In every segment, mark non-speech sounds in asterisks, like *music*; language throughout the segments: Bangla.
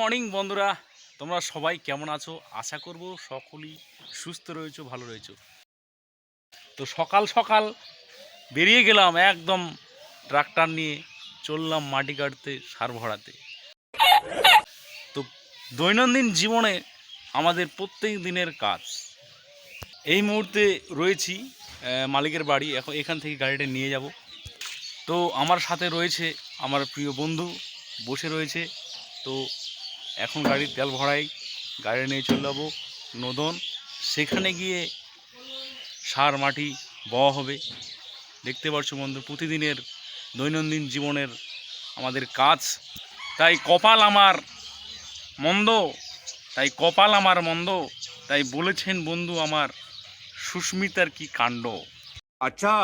মর্নিং বন্ধুরা, তোমরা সবাই কেমন আছো? আশা করব সকলেই সুস্থ রয়েছো, ভালো রয়েছো। তো সকাল সকাল বেরিয়ে গেলাম একদম ট্রাক্টর নিয়ে, চললাম মাটি কাটতে, সার ভরাতে। তো দৈনন্দিন জীবনে আমাদের প্রত্যেক দিনের কাজ। এই মুহূর্তে রয়েছি মালিকের বাড়ি, এখন এখান থেকে গাড়িটা নিয়ে যাব। তো আমার সাথে রয়েছে আমার প্রিয় বন্ধু, বসে রয়েছে। তো এখন গাড়ির তেল ভরাই গাড়ি নিয়ে চলে যাব নদন। সেখানে গিয়ে সার মাটি বওয়া হবে। দেখতে পাচ্ছ বন্ধু প্রতিদিনের দৈনন্দিন জীবনের আমাদের কাজ। তাই কপাল আমার মন্দ তাই কপাল আমার মন্দ তাই বলেছেন বন্ধু আমার সুস্মিতার কি কাণ্ড। আচ্ছা।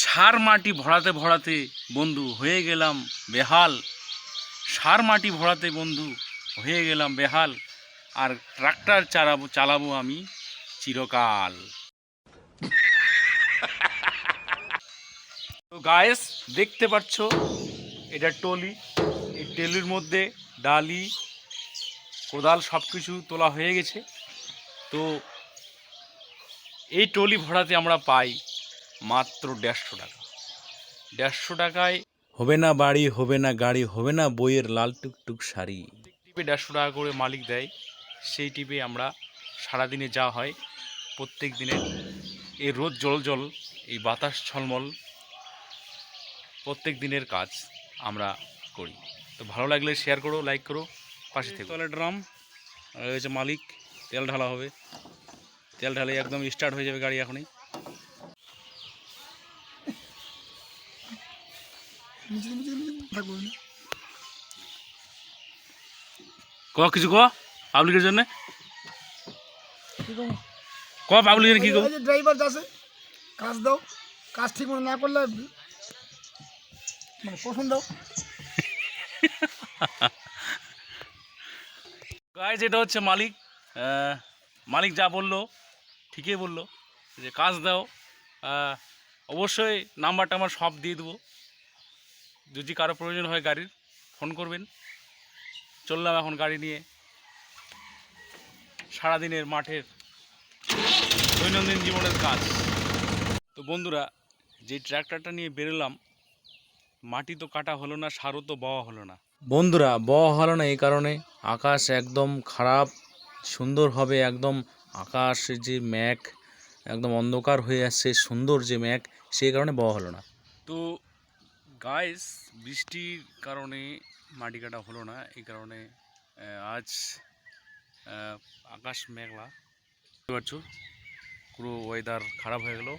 সার মাটি ভরাতে ভরাতে বন্ধু হয়ে গেলাম বেহাল। সার মাটি ভরাতে বন্ধু, হয়ে গেলাম বেহাল। আর ট্রাক্টর চালাবো চালাবো আমি চিরকাল। তো গায়েস দেখতে পাচ্ছ, এটা টলি। এই টলির মধ্যে ডালি, কোদাল সব কিছু তোলা হয়ে গেছে। তো এই টলি ভরাতে আমরা পাই মাত্র দেড়শো টাকা। দেড়শো টাকায় হবে না বাড়ি হবে না গাড়ি হবে না বইয়ের লাল টুকটুক শাড়ি। টিপে দেড়শো টাকা করে মালিক দেয়। সেই টিপে আমরা সারাদিনে যা হয় প্রত্যেক দিনে এই রোদ জল জল এই বাতাস ছলমল প্রত্যেক দিনের কাজ আমরা করি। তো ভালো লাগলে শেয়ার করো লাইক করো পাশে থেকে। তাহলে ড্রাম হচ্ছে মালিক তেল ঢালা হবে। তেল ঢালে একদম স্টার্ট হয়ে যাবে গাড়ি এখনই। ক কিছু ক? পাবলিকের জন্য? ক পাবলিকের কি ড্রাইভার আছে কাজ দাও কাজ ঠিক মতো না করলে মানে পছন্দ দাও। গাইজ এটা হচ্ছে মালিক। মালিক যা বলল ঠিকই বলল। যে কাজ দাও অবশ্যই নাম্বারটা আমার সব দিয়ে দেবো। যদি কারও প্রয়োজন হয় গাড়ির ফোন করবেন। চললাম এখন গাড়ি নিয়ে। সারাদিনের মাঠের দৈনন্দিন জীবনের কাজ। তো বন্ধুরা যে ট্র্যাক্টরটা নিয়ে বেরোলাম মাটি তো কাটা হলো না সারও তো বওয়া হলো না। বন্ধুরা বওয়া হলো না এই কারণে আকাশ একদম খারাপ সুন্দর হবে একদম। আকাশ যে ম্যাঘ একদম অন্ধকার হয়ে আসছে সুন্দর যে ম্যাঘ সেই কারণে বওয়া হলো না। তো গাইস বৃষ্টির কারণে মাটি কাটা হলো না, এই কারণে আজ আকাশ মেঘলা। বুঝতে পারছ? পুরো ওয়েদার খারাপ হয়ে গেল,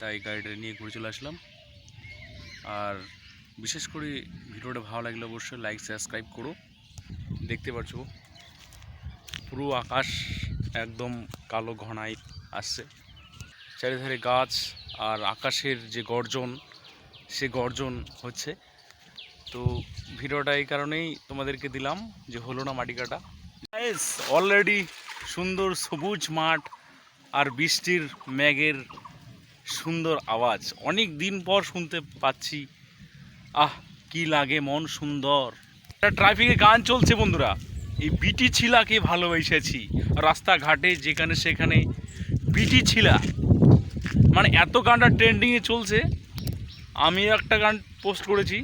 তাই গাড়িটা নিয়ে ঘুরে চলে আসলাম। আর বিশেষ করে ভিডিওটা ভালো লাগলে অবশ্যই লাইক সাবস্ক্রাইব করো। দেখতে পাচ্ছ পুরো আকাশ একদম কালো ঘনাই আসছে। চারিধারে গাছ আর আকাশের যে গর্জন সে গর্জন হচ্ছে। তো ভিডিওটা এই কারণেই তোমাদেরকে দিলাম যে হলো না মাটি কাটা অলরেডি সুন্দর সবুজ মাঠ আর বৃষ্টির মেঘের সুন্দর আওয়াজ। অনেক দিন পর শুনতে পাচ্ছি। আহ, কি লাগে, মন সুন্দর। ট্রাফিকে গান চলছে বন্ধুরা। এই বিটি ছিলাকে ভালোবেসেছি। রাস্তাঘাটে যেখানে সেখানে বিটি ছিলা। মানে এত গানটা ট্রেন্ডিংয়ে চলছে। আমি একটা গান পোস্ট করেছি।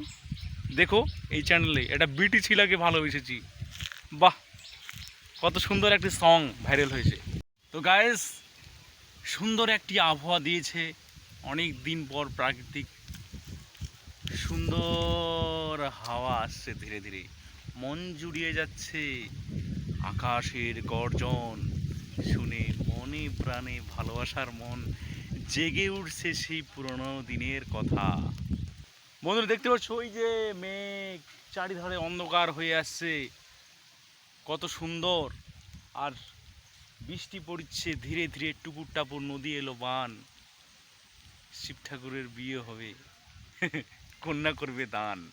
দেখো এই চ্যানেলে এটা বিটি ছিলাকে ভালোবেসেছি। বাহ! কত সুন্দর একটি সং ভাইরাল হয়েছে। তো গায়েস সুন্দর একটি আবহাওয়া দিয়েছে অনেক দিন পর প্রাকৃতিক। সুন্দর হাওয়া আসছে ধীরে ধীরে। মন জুড়িয়ে যাচ্ছে আকাশের গর্জন। শুনে মনে প্রাণে ভালোবাসার মন জেগে উঠছে সেই পুরনো দিনের কথা। বন্ধুরা, দেখতে পাচ্ছ, ওই যে মেঘ চারিধারে অন্ধকার হয়ে আসছে। কত সুন্দর। আর বৃষ্টি পড়ছে, ধীরে ধীরে টুকুর টাপুর নদী এলো বান। শিব ঠাকুরের বিয়ে হবে। *laughs* কন্যা করবে দান।